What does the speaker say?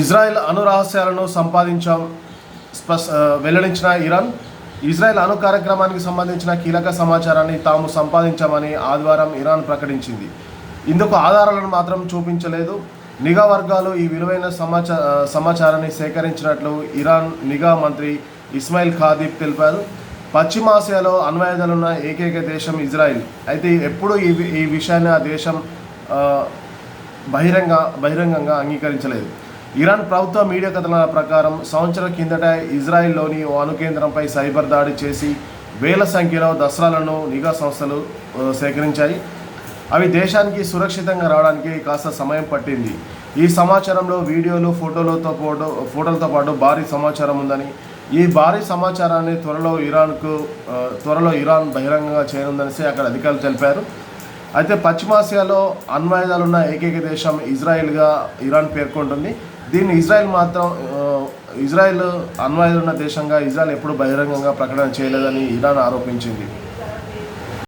Israel అణు రహస్యాలను సంపాదించాం వెల్లడించిన ఇరాన్ ఇజ్రాయెల్ అణు కార్యక్రమానికి సంబంధించిన కీలక సమాచారాన్ని తాము సంపాదించామని ఆదివారం ఇరాన్ ప్రకటించింది. ఇందుకు ఆధారాలను మాత్రం చూపించలేదు. నిఘా వర్గాలు ఈ విలువైన సమాచార సమాచారాన్ని సేకరించినట్లు ఇరాన్ నిఘా మంత్రి ఇస్మాయిల్ ఖాదీబ్ తెలిపారు. పశ్చిమాసియాలో అణ్వాయుధాలున్న ఏకైక దేశం ఇజ్రాయిల్. అయితే ఎప్పుడూ ఈ ఈ విషయాన్ని ఆ దేశం బహిరంగ బహిరంగంగా అంగీకరించలేదు. ఇరాన్ ప్రభుత్వ మీడియా కథనాల ప్రకారం సంవత్సరం కిందట ఇజ్రాయెల్లోని ఓ అణు కేంద్రంపై సైబర్ దాడి చేసి వేల సంఖ్యలో దసరాలను నిఘా సంస్థలు సేకరించాయి. అవి దేశానికి సురక్షితంగా రావడానికి కాస్త సమయం పట్టింది. ఈ సమాచారంలో వీడియోలు ఫోటోలతో పాటు ఫోటోలతో పాటు భారీ సమాచారం ఉందని ఈ భారీ సమాచారాన్ని త్వరలో ఇరాన్కు త్వరలో ఇరాన్ బహిరంగంగా చేయనుందనేసి అక్కడ అధికారులు తెలిపారు. అయితే పశ్చిమాసియాలో అణ్వాయుధాలున్న ఏకైక దేశం ఇజ్రాయెల్గా ఇరాన్ పేర్కొంటుంది. దీన్ని ఇజ్రాయెల్ మాత్రం ఇజ్రాయెల్ ఇజ్రాయెల్ అణ్వాయుధాలున్న దేశంగా ఇజ్రాయెల్ ఎప్పుడూ బహిరంగంగా ప్రకటన చేయలేదని ఇరాన్ ఆరోపించింది.